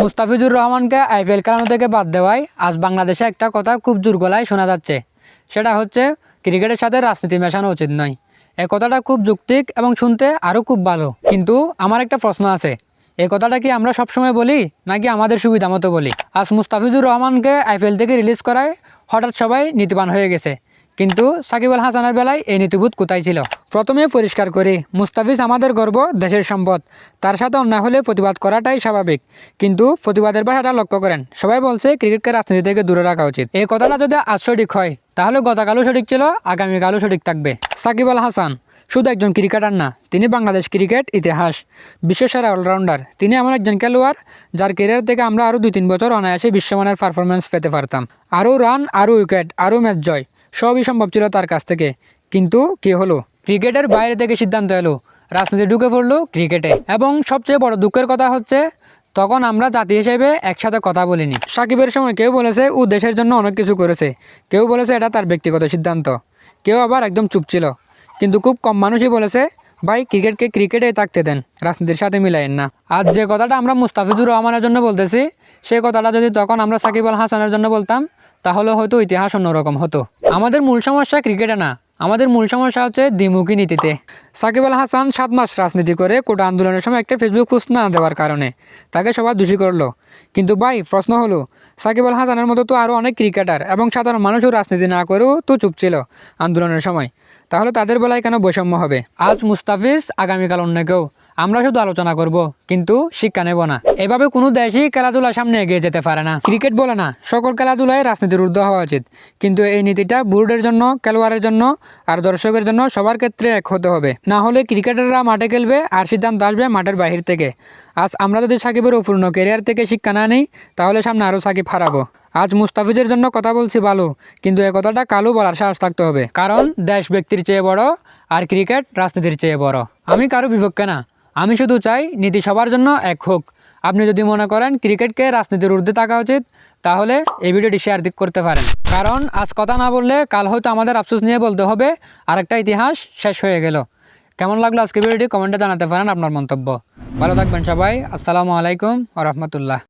মুস্তাফিজুর রহমানকে আইপিএল খেলানো থেকে বাদ দেওয়ায় আজ বাংলাদেশে একটা কথা খুব জোর গলায় শোনা যাচ্ছে। সেটা হচ্ছে, ক্রিকেটের সাথে রাজনীতি মেশানো উচিত নয়। এই কথাটা খুব যুক্তিক এবং শুনতে আরও খুব ভালো। কিন্তু আমার একটা প্রশ্ন আছে। এই কথাটা কি আমরা সবসময় বলি, নাকি আমাদের সুবিধা মতো বলি? আজ মুস্তাফিজুর রহমানকে আইপিএল থেকে রিলিজ করায় হঠাৎ সবাই নীতিবান হয়ে গেছে। কিন্তু সাকিব আল হাসানের বেলায় এই নীতিবোধ কোথায় ছিল? প্রথমে পরিষ্কার করি, মুস্তাফিজ আমাদের গর্ব, দেশের সম্পদ। তার সাথে অন্যায় হলে প্রতিবাদ করাটাই স্বাভাবিক। কিন্তু প্রতিবাদের ভাষাটা লক্ষ্য করেন। সবাই বলছে ক্রিকেটকে রাজনীতি থেকে দূরে রাখা উচিত। এই কথাটা যদি আজ সঠিক হয়, তাহলে গতকালও সঠিক ছিল, আগামীকালও সঠিক থাকবে। সাকিব আল হাসান, শুধু একজন ক্রিকেটার না, তিনি বাংলাদেশ ক্রিকেট ইতিহাস বিশ্বসেরা অলরাউন্ডার। তিনি এমন একজন খেলোয়াড়, যার ক্যারিয়ার থেকে আমরা আরও দুই তিন বছর অনায়াসে বিশ্বমানের পারফরমেন্স পেতে পারতাম। আরও রান আরও উইকেট আরও ম্যাচ জয়। সবই সম্ভব ছিল তার কাছ থেকে। কিন্তু কি হলো? ক্রিকেটের বাইরে থেকে সিদ্ধান্ত এলো। রাজনীতি ঢুকে পড়ল ক্রিকেটে। এবং সবচেয়ে বড় দুঃখের কথা হচ্ছে, তখন আমরা জাতি হিসেবে একসাথে কথা বলিনি। সাকিবের সময় কেউ বলেছে, ও দেশের জন্য অনেক কিছু করেছে। কেউ বলেছে, এটা তার ব্যক্তিগত সিদ্ধান্ত। কেউ আবার একদম চুপ ছিল। কিন্তু খুব কম মানুষই বলেছে, ভাই, ক্রিকেটকে ক্রিকেটে থাকতে দেন। রাজনীতির সাথে মিলাইন না। আজ যে কথাটা আমরা মুস্তাফিজুর রহমানের জন্য বলতেছি সেই কথাটা যদি তখন আমরা সাকিব আল হাসানের জন্য বলতাম, তাহলে হয়তো ইতিহাস অন্যরকম হতো। আমাদের মূল সমস্যা ক্রিকেটে না। আমাদের মূল সমস্যা হচ্ছে দ্বিমুখী নীতিতে। সাকিব আল হাসান সাত মাস রাজনীতি করে কোটা আন্দোলনের সময় একটা ফেসবুক পোস্ট না দেওয়ার কারণে তাকে সবাই দোষী করল। কিন্তু ভাই, প্রশ্ন হলো, সাকিব আল হাসানের মতো তো আরও অনেক ক্রিকেটার এবং সাধারণ মানুষও রাজনীতি না করেও তো চুপ ছিল আন্দোলনের সময়। তাহলে তাদের বেলায় কেন বৈষম্য হবে? আজ মুস্তাফিজ, আগামীকাল অন্য কেউ। আমরা শুধু আলোচনা করব, কিন্তু শিক্ষা নেব না। এভাবে কোনো দেশই খেলাধুলার সামনে এগিয়ে যেতে পারে না। ক্রিকেট বলে না, সকল খেলাধুলায় রাজনীতির ঊর্ধ্ব হওয়া উচিত। কিন্তু এই নীতিটা বোর্ডের জন্য, খেলোয়াড়ের জন্য আর দর্শকের জন্য সবার ক্ষেত্রে এক হতে হবে। না হলে ক্রিকেটাররা মাঠে খেলবে আর সিদ্ধান্ত আসবে মাঠের বাহির থেকে। আজ আমরা যদি সাকিবের অপূর্ণ ক্যারিয়ার থেকে শিক্ষা না নিই, তাহলে সামনে আরও সাকিব হারাবো। আজ মুস্তাফিজের জন্য কথা বলছি ভালো কিন্তু এ কথাটা কালো বলার সাহস থাকতে হবে। কারণ দেশ ব্যক্তির চেয়ে বড় আর ক্রিকেট রাজনীতির চেয়ে বড়। আমি কারও বিপক্ষে না। আমি শুধু চাই নীতি সবার জন্য এক হোক। আপনি যদি মনে করেন ক্রিকেটকে রাজনীতির ঊর্ধ্বে থাকা উচিত, তাহলে এই ভিডিওটি শেয়ার দিক করতে পারেন। কারণ আজ কথা না বললে কাল হয়তো আমাদের আফসোস নিয়ে বলতে হবে, আরেকটা ইতিহাস শেষ হয়ে গেল। কেমন লাগল আজকে ভিডিওটি? কমেন্টে জানাতে পারেন আপনার মন্তব্য। ভালো থাকবেন সবাই। আসসালামু আলাইকুম আ রহমতুল্লাহ।